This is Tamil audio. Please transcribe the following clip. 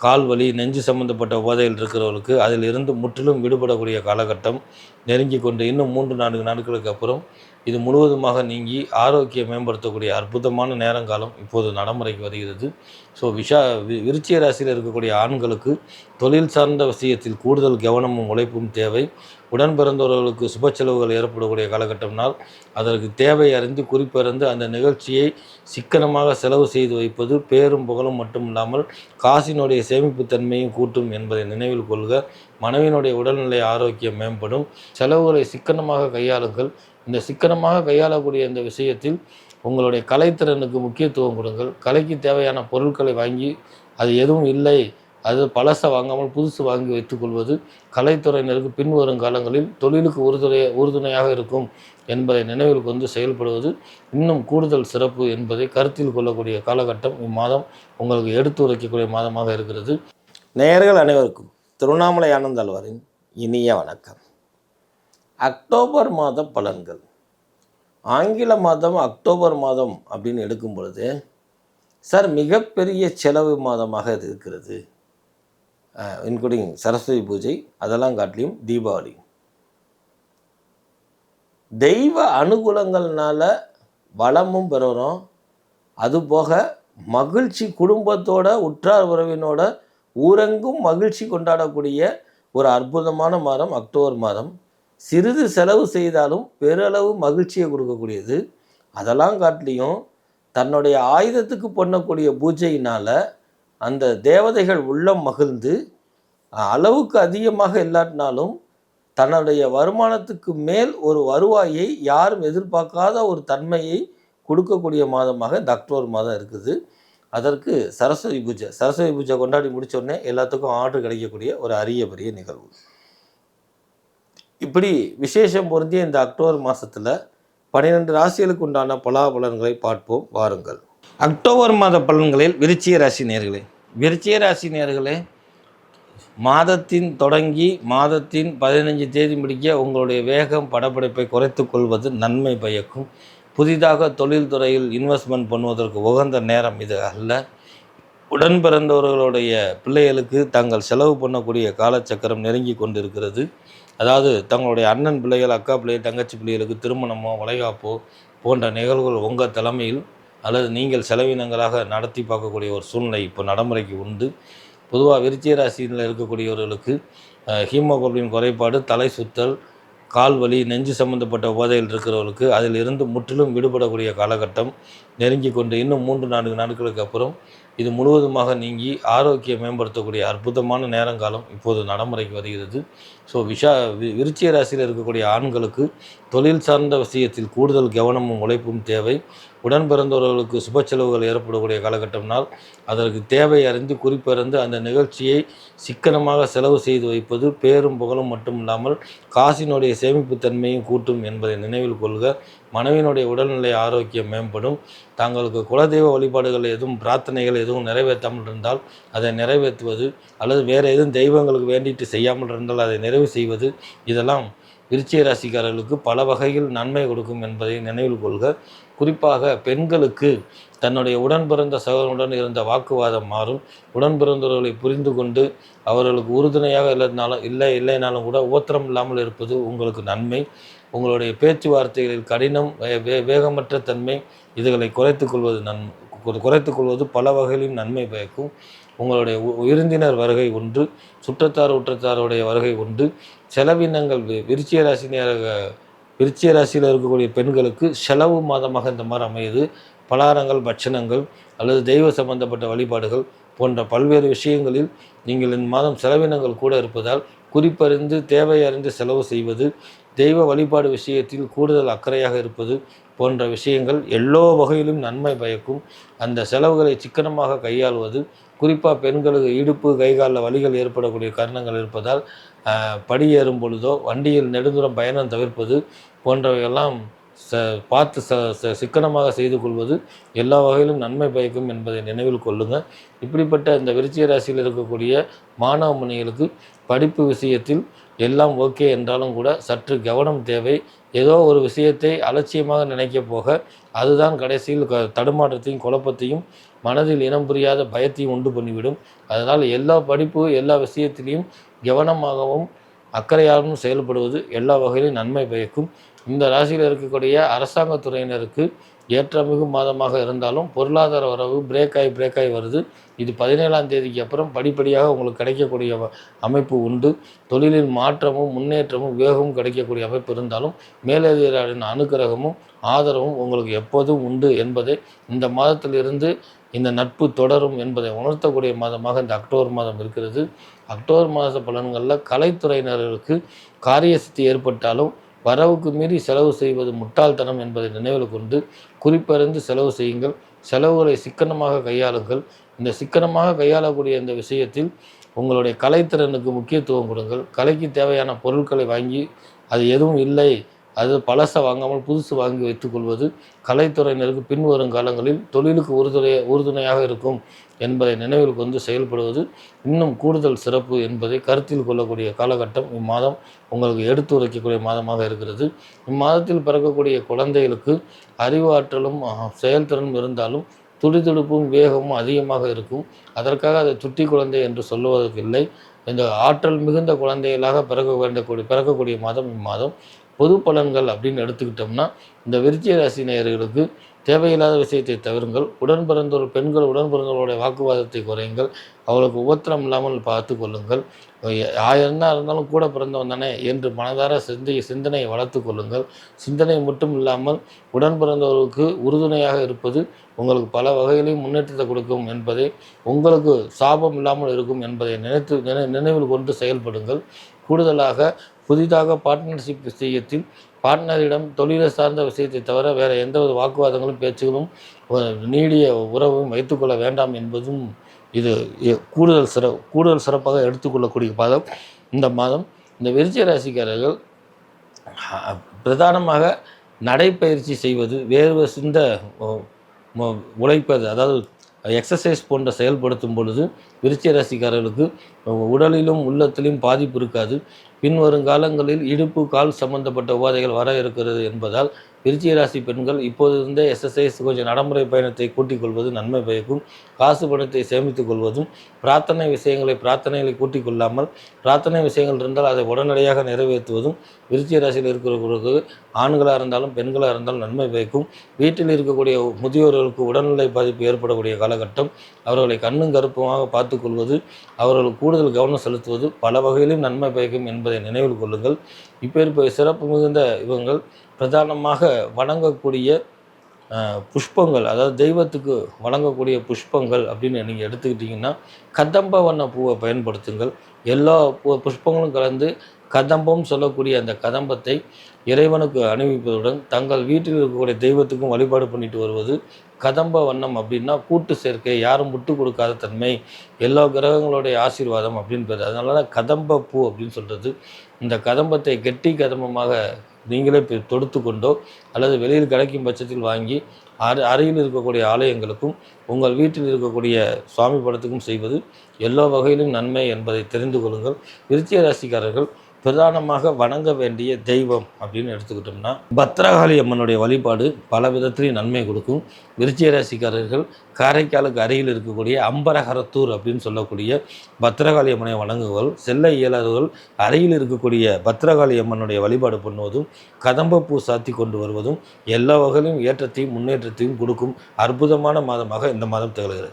கால் வலி நெஞ்சு சம்பந்தப்பட்ட உபாதைகள் இருக்கிறவர்களுக்கு அதில் இருந்து முற்றிலும் விடுபடக்கூடிய காலகட்டம் நெருங்கி கொண்டு இன்னும் மூன்று நான்கு நாட்களுக்கு அப்புறம் இது முழுவதுமாக நீங்கி ஆரோக்கியம் மேம்படுத்தக்கூடிய அற்புதமான நேரங்காலம் இப்போது நடைமுறைக்கு வருகிறது. ஸோ விஷா வி- விருச்சிக ராசியில் இருக்கக்கூடிய ஆண்களுக்கு தொழில் சார்ந்த விஷயத்தில் கூடுதல் கவனமும் உழைப்பும் தேவை. உடன் பிறந்தவர்களுக்கு சுப செலவுகள் ஏற்படக்கூடிய காலகட்டம்னால் அதற்கு தேவை அறிந்து குறிப்பறிந்து அந்த நிகழ்ச்சியை சிக்கனமாக செலவு செய்து வைப்பது பேரும் புகழும் மட்டும் இல்லாமல் காசினுடைய சேமிப்பு தன்மையும் கூட்டும் என்பதை நினைவில் கொள்க. மனைவியினுடைய உடல்நிலை ஆரோக்கியம் மேம்படும். செலவுகளை சிக்கனமாக கையாளுங்கள். இந்த சிக்கனமாக கையாளக்கூடிய இந்த விஷயத்தில் உங்களுடைய கலைத்திறனுக்கு முக்கியத்துவம் கொடுங்கள். கலைக்கு தேவையான பொருட்களை வாங்கி அது எதுவும் இல்லை. அது பழசை வாங்காமல் புதுசு வாங்கி வைத்துக்கொள்வது கலைத்துறையினருக்கு பின்வரும் காலங்களில் தொழிலுக்கு உறுதுணை உறுதுணையாக இருக்கும் என்பதை நினைவில் கொண்டு செயல்படுவது இன்னும் கூடுதல் சிறப்பு என்பதை கருத்தில் கொள்ளக்கூடிய காலகட்டம் இம்மாதம் உங்களுக்கு எடுத்து உரைக்கக்கூடிய மாதமாக இருக்கிறது. நேயர்கள் அனைவருக்கும் திருவண்ணாமலை ஆனந்தாழ்வாரின் இனிய வணக்கம். அக்டோபர் மாத பலன்கள். ஆங்கில மாதம் அக்டோபர் மாதம் அப்படின்னு எடுக்கும் பொழுது சார் மிகப்பெரிய செலவு மாதமாக இது இருக்கிறது. இன்க்ளூடிங் சரஸ்வதி பூஜை அதெல்லாம் காட்டிலையும் தீபாவளி. தெய்வ அனுகூலங்கள்னால வளமும் பெறுறோம். அதுபோக மகிழ்ச்சி குடும்பத்தோட உற்றார் உறவினோட ஊரெங்கும் மகிழ்ச்சி கொண்டாடக்கூடிய ஒரு அற்புதமான மாதம் அக்டோபர் மாதம். சிறிது செலவு செய்தாலும் பெருளவு மகிழ்ச்சியை கொடுக்கக்கூடியது. அதெல்லாம் காட்டிலையும் தன்னுடைய ஆயுதத்துக்கு பண்ணக்கூடிய பூஜையினால் அந்த தேவதைகள் உள்ளம் மகிழ்ந்து அளவுக்கு அதிகமாக இல்லாட்டினாலும் தன்னுடைய வருமானத்துக்கு மேல் ஒரு வருவாயை யாரும் எதிர்பார்க்காத ஒரு தன்மையை கொடுக்கக்கூடிய மாதமாக இந்த அக்டோபர் மாதம் இருக்குது. அதற்கு சரஸ்வதி பூஜை சரஸ்வதி பூஜை கொண்டாடி முடித்தோடனே எல்லாத்துக்கும் ஆர்டர் கிடைக்கக்கூடிய ஒரு அரிய பெரிய நிகழ்வு. இப்படி விசேஷம் பொருந்திய இந்த அக்டோபர் மாதத்தில் பன்னிரெண்டு ராசிகளுக்கு உண்டான பலாபலன்களை பார்ப்போம் வாருங்கள். அக்டோபர் மாத பலன்களில் விருச்சிய ராசி நேர்களே விருச்சிய ராசி நேர்களே மாதத்தின் தொடங்கி மாதத்தின் பதினஞ்சு தேதி முடிக்க உங்களுடைய வேகம் படப்பிடிப்பை குறைத்து கொள்வது நன்மை பயக்கும். புதிதாக தொழில்துறையில் இன்வெஸ்ட்மெண்ட் பண்ணுவதற்கு உகந்த நேரம் இது அல்ல. உடன் பிறந்தவர்களுடைய பிள்ளைகளுக்கு தாங்கள் செலவு பண்ணக்கூடிய காலச்சக்கரம் நெருங்கி கொண்டிருக்கிறது. அதாவது தங்களுடைய அண்ணன் பிள்ளைகள் அக்கா பிள்ளைகள் தங்கச்சி பிள்ளைகளுக்கு திருமணமோ வளைகாப்போ போன்ற நிகழ்வுகள் உங்கள் தலைமையில் அல்லது நீங்கள் செலவினங்களாக நடத்தி பார்க்கக்கூடிய ஒரு சூழ்நிலை இப்போ நடைமுறைக்கு உண்டு. பொதுவாக விருச்சிய ராசியில் இருக்கக்கூடியவர்களுக்கு ஹீமோகுளோபின் குறைபாடு தலை சுத்தல் கால் வலி நெஞ்சு சம்பந்தப்பட்ட உபாதைகள் இருக்கிறவர்களுக்கு அதில் இருந்து முற்றிலும் விடுபடக்கூடிய காலகட்டம் நெருங்கி கொண்டு இன்னும் மூன்று நான்கு நாட்களுக்கு அப்புறம் இது முழுவதுமாக நீங்கி ஆரோக்கியம் மேம்படுத்தக்கூடிய அற்புதமான நேரங்காலம் இப்போது நடைமுறைக்கு வருகிறது. ஸோ விஷா விருச்சிய ராசியில் இருக்கக்கூடிய ஆண்களுக்கு தொழில் சார்ந்த விஷயத்தில் கூடுதல் கவனமும் உழைப்பும் தேவை. உடன் பிறந்தவர்களுக்கு சுப செலவுகள் ஏற்படக்கூடிய காலகட்டம்னால் அதற்கு தேவை அறிந்து குறிப்பறிந்து அந்த நிகழ்ச்சியை சிக்கனமாக செலவு செய்து வைப்பது பேரும் புகழும் மட்டும் இல்லாமல் காசினுடைய சேமிப்பு தன்மையும் கூட்டும் என்பதை நினைவில் கொள்க. மனைவியினுடைய உடல்நிலை ஆரோக்கியம் மேம்படும். தாங்களுக்கு குலதெய்வ வழிபாடுகள் எதுவும் பிரார்த்தனைகள் எதுவும் நிறைவேற்றாமல் இருந்தால் அதை நிறைவேற்றுவது அல்லது வேறு எதுவும் தெய்வங்களுக்கு வேண்டிட்டு செய்யாமல் இருந்தால் அதை நிறைவு செய்வது இதெல்லாம் விருச்சிக ராசிக்காரர்களுக்கு பல வகையில் நன்மை கொடுக்கும் என்பதை நினைவில் கொள்க. குறிப்பாக பெண்களுக்கு தன்னுடைய உடன் பிறந்த சகோதரனுடன் இருந்த வாக்குவாதம் மாறும். உடன் பிறந்தவர்களை புரிந்து கொண்டு அவர்களுக்கு உறுதுணையாக இல்லைனாலும் இல்லை இல்லைனாலும் கூட உபத்திரம் இல்லாமல் இருப்பது உங்களுக்கு நன்மை. உங்களுடைய பேச்சுவார்த்தைகளில் கடினம் வே- வேகமற்ற தன்மை இதுகளை குறைத்து கொள்வது நன் குறைத்துக் கொள்வது பல வகையிலும் நன்மை பயக்கும். உங்களுடைய உ- விருந்தினர் வருகை ஒன்று சுற்றத்தார் உற்றத்தாருடைய வருகை ஒன்று செலவினங்கள் வி- ராசினியாக விருச்சிய ராசியில் இருக்கக்கூடிய பெண்களுக்கு செலவு மாதமாக இந்த மாதிரி அமையுது. பலாரங்கள் பட்சணங்கள் அல்லது தெய்வ சம்பந்தப்பட்ட வழிபாடுகள் போன்ற பல்வேறு விஷயங்களில் நீங்கள் இந்த மாதம் செலவினங்கள் கூட இருப்பதால் குறிப்பறிந்து தேவை அறிந்து செலவு செய்வது தெய்வ வழிபாடு விஷயத்தில் கூடுதல் அக்கறையாக இருப்பது போன்ற விஷயங்கள் எல்லா வகையிலும் நன்மை பயக்கும். அந்த செலவுகளை சிக்கனமாக கையாள்வது குறிப்பாக பெண்களுக்கு இடுப்பு கைகாலில் வலிகள் ஏற்படக்கூடிய காரணங்கள் இருப்பதால் படியேறும் படி ஏறும் பொழுதோ வண்டியில் நெடுந்தூரம் பயணம் தவிர்ப்பது போன்றவையெல்லாம் ச பார்த்து ச ச சிக்கனமாக செய்து கொள்வது எல்லா வகையிலும் நன்மை பயக்கும் என்பதை நினைவில் கொள்ளுங்கள் இப்படிப்பட்ட இந்த விருச்சிக ராசியில் இருக்கக்கூடிய மாணவ மணிகளுக்கு படிப்பு விஷயத்தில் எல்லாம் ஓகே என்றாலும் கூட சற்று கவனம் தேவை. ஏதோ ஒரு விஷயத்தை அலட்சியமாக நினைக்க போக அதுதான் கடைசியில் க தடுமாற்றத்தையும் குழப்பத்தையும் மனதில் இனம் புரியாத பயத்தையும் உண்டு பண்ணிவிடும். அதனால் எல்லா படிப்பு எல்லா விஷயத்திலையும் கவனமாகவும் அக்கறையாகவும் செயல்படுவது எல்லா வகையிலும் நன்மை பயக்கும். இந்த ராசியில் இருக்கக்கூடிய அரசாங்க துறையினருக்கு ஏற்றமிகு மாதமாக இருந்தாலும் பொருளாதார வரவு பிரேக் ஆகி பிரேக் ஆகி வருது. இது பதினேழாம் தேதிக்கு அப்புறம் படிப்படியாக உங்களுக்கு கிடைக்கக்கூடிய அமைப்பு உண்டு. தொழிலில் மாற்றமும் முன்னேற்றமும் வேகமும் கிடைக்கக்கூடிய அமைப்பு இருந்தாலும் மேலதிகாரின் அனுக்கிரகமும் ஆதரவும் உங்களுக்கு எப்போதும் உண்டு என்பதை இந்த மாதத்திலிருந்து இந்த நட்பு தொடரும் என்பதை உணர்த்தக்கூடிய மாதமாக இந்த அக்டோபர் மாதம் இருக்கிறது. அக்டோபர் மாத பலன்களில் கலைத்துறையினர்களுக்கு காரிய சித்தி ஏற்பட்டாலும் வரவுக்கு மீறி செலவு செய்வது முட்டாள்தனம் என்பதை நினைவில் கொண்டு குறிப்பறிந்து செலவு செய்யுங்கள். செலவுகளை சிக்கனமாக கையாளுங்கள். இந்த சிக்கனமாக கையாளக்கூடிய இந்த விஷயத்தில் உங்களுடைய கலைத்திறனுக்கு முக்கியத்துவம் கொடுங்கள். கலைக்கு தேவையான பொருட்களை வாங்கி அது எதுவும் இல்லை அது பழசை வாங்காமல் புதுசு வாங்கி வைத்துக்கொள்வது கலைத்துறையினருக்கு பின்வரும் காலங்களில் தொழிலுக்கு உறுதுணை உறுதுணையாக இருக்கும் என்பதை நினைவில் கொண்டு செயல்படுவது இன்னும் கூடுதல் சிறப்பு என்பதை கருத்தில் கொள்ளக்கூடிய காலகட்டம் இம்மாதம் உங்களுக்கு எடுத்து உரைக்கக்கூடிய மாதமாக இருக்கிறது. இம்மாதத்தில் பிறக்கக்கூடிய குழந்தைகளுக்கு அறிவாற்றலும் செயல்திறனும் இருந்தாலும் துடிதுடுப்பும் வேகமும் அதிகமாக இருக்கும். அதற்காக அதை துட்டி குழந்தை என்று சொல்லுவதற்கு இல்லை. இந்த ஆற்றல் மிகுந்த குழந்தைகளாக பிறக்க வேண்டக்கூடிய பிறக்கக்கூடிய மாதம் இம்மாதம். பொது பலன்கள் அப்படின்னு எடுத்துக்கிட்டோம்னா இந்த விருச்சிக ராசி நேயர்களுக்கு தேவையில்லாத விஷயத்தை தவிருங்கள் உடன் பிறந்தோர் பெண்கள் உடன் பிறந்தவர்களுடைய வாக்குவாதத்தை குறையுங்கள் அவளுக்கு உபத்திரம் இல்லாமல் பார்த்து கொள்ளுங்கள் ஆயிரம் தான் இருந்தாலும் கூட பிறந்தவன் தானே என்று மனதார சிந்தை சிந்தனையை வளர்த்து கொள்ளுங்கள். சிந்தனை மட்டும் இல்லாமல் உடன் பிறந்தவர்களுக்கு உறுதுணையாக இருப்பது உங்களுக்கு பல வகையிலையும் முன்னேற்றத்தை கொடுக்கும் என்பதை உங்களுக்கு சாபம் இல்லாமல் இருக்கும் என்பதை நினைத்து நினைவில் கொண்டு செயல்படுங்கள். கூடுதலாக புதிதாக பார்ட்னர்ஷிப் விஷயத்தில் பார்ட்னரிடம் தொழிலை சார்ந்த விஷயத்தை தவிர வேறு எந்த ஒரு வாக்குவாதங்களும் பேச்சுகளும் நீடிய உறவும் வைத்துக்கொள்ள வேண்டாம் என்பதும் இது கூடுதல் சிற கூடுதல் சிறப்பாக எடுத்துக்கொள்ளக்கூடிய பாதம். இந்த மாதம் இந்த விருச்சிக ராசிக்காரர்கள் பிரதானமாக நடைப்பயிற்சி செய்வது வேர்வை சிந்த உழைப்பது அதாவது எக்ஸசைஸ் போன்ற செயல்படுத்தும் பொழுது விருச்சிக ராசிக்காரர்களுக்கு உடலிலும் உள்ளத்திலும் பாதிப்பு இருக்காது. பின்வரும் காலங்களில் இடுப்பு கால் சம்பந்தப்பட்ட உபாதைகள் வர இருக்கிறது என்பதால் விருச்சிக ராசி பெண்கள் இப்போது இருந்தே எக்ஸசைஸ் கொஞ்சம் நடைமுறை பயணத்தை கூட்டிக் கொள்வது நன்மை பயக்கும். காசு பணத்தை சேமித்துக் கொள்வதும் பிரார்த்தனை விஷயங்களை பிரார்த்தனைகளை கூட்டிக் கொள்ளாமல் பிரார்த்தனை விஷயங்கள் இருந்தால் அதை உடனடியாக நிறைவேற்றுவதும் விருச்சிக ராசியில் இருக்கிறவர்களுக்கு ஆண்களாக இருந்தாலும் பெண்களாக இருந்தாலும் நன்மை பயக்கும். வீட்டில் இருக்கக்கூடிய முதியோர்களுக்கு உடல்நிலை பாதிப்பு ஏற்படக்கூடிய காலகட்டம் அவர்களை கண்ணும் கருப்புமாக பார்த்துக்கொள்வது அவர்கள் கூடுதல் கவனம் செலுத்துவது பல வகையிலும் நன்மை பயக்கும் என்பதை நினைவில் கொள்ளுங்கள். இப்போ இருப்ப சிறப்பு மிகுந்த இவங்கள் பிரதானமாக வணங்கக்கூடிய புஷ்பங்கள் அதாவது தெய்வத்துக்கு வழங்கக்கூடிய புஷ்பங்கள் அப்படின்னு நீங்கள் எடுத்துக்கிட்டிங்கன்னா கதம்ப வண்ண பூவை பயன்படுத்துங்கள். எல்லா பூ புஷ்பங்களும் கலந்து கதம்பம் சொல்லக்கூடிய அந்த கதம்பத்தை இறைவனுக்கு அணிவிப்பதுடன் தங்கள் வீட்டில் இருக்கக்கூடிய தெய்வத்துக்கும் வழிபாடு பண்ணிட்டு வருவது கதம்ப வண்ணம் அப்படின்னா கூட்டு சேர்க்கை யாரும் விட்டு கொடுக்காத தன்மை எல்லா கிரகங்களுடைய ஆசீர்வாதம் அப்படின்னு பேர். அதனால தான் கதம்ப பூ அப்படின்னு சொல்கிறது இந்த கதம்பத்தை கெட்டி கதம்பமாக நீங்களே தொடுத்து கொண்டோ அல்லது வெளியில் கிடைக்கும் பட்சத்தில் வாங்கி அரு அருகில் இருக்கக்கூடிய ஆலயங்களுக்கும் உங்கள் வீட்டில் இருக்கக்கூடிய சுவாமி படத்துக்கும் செய்வது எல்லா வகையிலும் நன்மை என்பதை தெரிந்து கொள்ளுங்கள். விருச்சிய ராசிக்காரர்கள் பிரதானமாக வணங்க வேண்டிய தெய்வம் அப்படின்னு எடுத்துக்கிட்டோம்னா பத்ரகாளி அம்மனுடைய வழிபாடு பல விதத்திலையும் நன்மை கொடுக்கும். விருச்சிக ராசிக்காரர்கள் காரைக்காலுக்கு அருகில் இருக்கக்கூடிய அம்பரகரத்தூர் அப்படின்னு சொல்லக்கூடிய பத்ரகாளி அம்மனை வணங்குவர்கள் செல்ல இயலாதவர்கள் அருகில் இருக்கக்கூடிய பத்ரகாளி அம்மனுடைய வழிபாடு பண்ணுவதும் கதம்பப்பூ சாத்தி கொண்டு வருவதும் எல்லா வகையிலும் ஏற்றத்தையும் முன்னேற்றத்தையும் கொடுக்கும் அற்புதமான மாதமாக இந்த மாதம் திகழ்கிறது.